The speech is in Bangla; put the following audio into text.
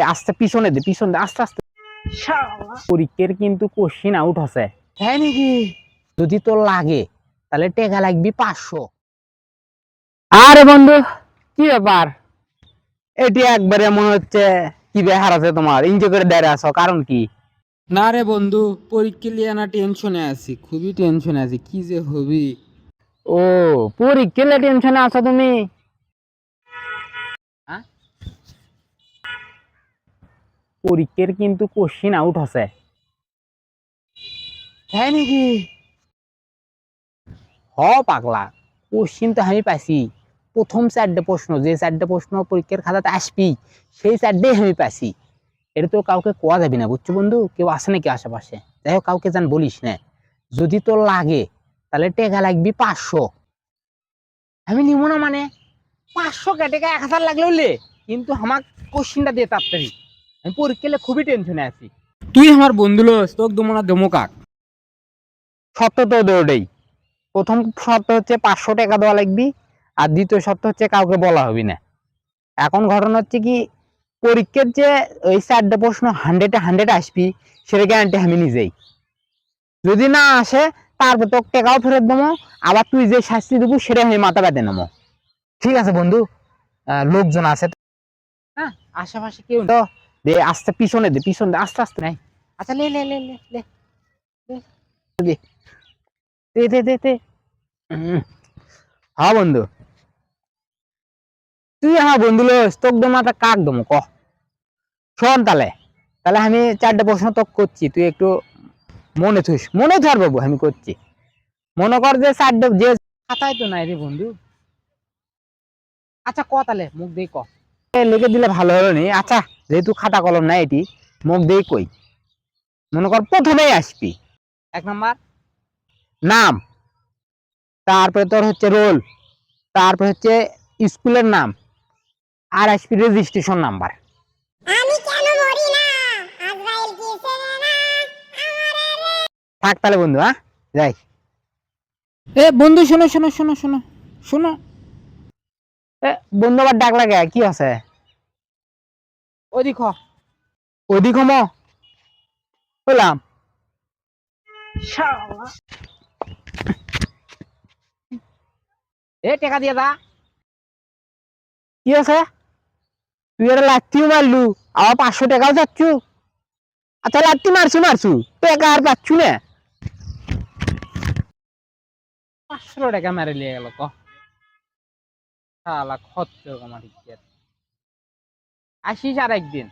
এ আস্তে পিছনে দে পিছনে দে আস্তে আস্তে। পরীক্ষার কিন্তু কোশ্চিন আউট হচ্ছে। হ্যাঁ নাকি? যদি তোর লাগে তাহলে টেকা লাগবি পাঁচশো। আরে বন্ধু কি ব্যাপার? এটি একবারে মনে হচ্ছে কি বেহার আছে তোমার? এনজয় করে দেয় আছো কারণ কি? না রে বন্ধু পরীক্ষা লিয়ে না টেনশনে আছি খুবই টেনশনে আছি কি যে হবি? ও পরীক্ষা টেনশনে আছো তুমি? হ্যাঁ? পরীক্ষার কিন্তু কোশ্চিন আউট হচ্ছে হ্যাঁ নাকি? হ পাগলা। কোশ্চিন তো আমি পাইছি। প্রথম চারটে প্রশ্ন যে চারটে প্রশ্ন পরীক্ষার খাতাতে আসবি সেই চারটেই আমি পাইছি। এটা তো কাউকে কোয়া যাবি না বুঝছ বন্ধু? কেউ আসে নাকি আশেপাশে? যাই হোক কাউকে জান বলিস না। যদি তোর লাগে তাহলে টেকা লাগবি পাঁচশো। আমি নিব না মানে? পাঁচশো কে টেকা এক হাজার লাগলে হলে কিন্তু আমার কোশ্চিনটা দিয়ে তাড়াতাড়ি। আমি পরীক্ষা খুবই টেনশনে আছি। তুই আমার বন্ধু লোস তোক দমো না কাক? শর্ত তো ওটাই। প্রথম শর্ত হচ্ছে পাঁচশো টাকা দেওয়া লাগবি আর দ্বিতীয় শর্ত হচ্ছে কাউকে বলা হবে না। এখন ঘটনা হচ্ছে কি পরীক্ষার যে ওই চারটে প্রশ্ন হান্ড্রেডে হান্ড্রেড আসবি সেটা গ্যারান্টি আমি নিজেই। যদি না আসে তারপর তোকে টাকাও ফেরত দেবো আবার তুই যে শাস্তি দেবো সেটা আমি মাথা বেঁধে নেব। ঠিক আছে বন্ধু লোকজন আছে। হ্যাঁ আশেপাশে কেউ তো দে আস্তে পিছনে দে পিছনে আস্তে আস্তে নাই। আচ্ছা লে লে লে লে লে। দে। দে দে দে দে। হ্যাঁ বন্ধু। তুই আমার বন্ধু লোস তোক দম একটা কাক দম ক শোন তাহলে তাহলে আমি চারটে প্রশ্ন তোক করছি তুই একটু মনে থুস মনে ধর বাবু আমি করছি। মনে কর যে চারটে যে খাতায় তো নাই রে বন্ধু। আচ্ছা ক তাহলে মুখ দিয়ে ক। লিখে দিলে ভালো হলো নি। আচ্ছা। যেহেতু খাতা কলম নাই এটি মুখ দিয়ে কই। মনে কর প্রথমেই আসবি। এক নম্বর। নাম। তারপরে তোর হচ্ছে রোল। তারপরে হচ্ছে স্কুলের নাম। আর আসবি রেজিস্ট্রেশন নাম্বার আমি কেন মরি না? আজরাইল কি চেনে না? আমারে থাক তাহলে বন্ধু হ্যাঁ? যাই। এ বন্ধু শোনো শোনো শোনো শোনো শোনো। এ, বন্ধু আবার ডাক লাগে কি আছে? ওদিক হ। ওদিক হম বললাম এ টাকা দিয়ে দা। কি আছে তুই এটা লাত্তিও মারলু। আবার পাঁচশো টাকাও চাচ্ছু। আচ্ছা লাত্তি মারছু মারছু। টাকা আর পাচ্ছু না। পাঁচশো টাকা মেরে লিয়ে গেল ক। শালা খরচ আমার ইজ্জত আসিস আর একদিন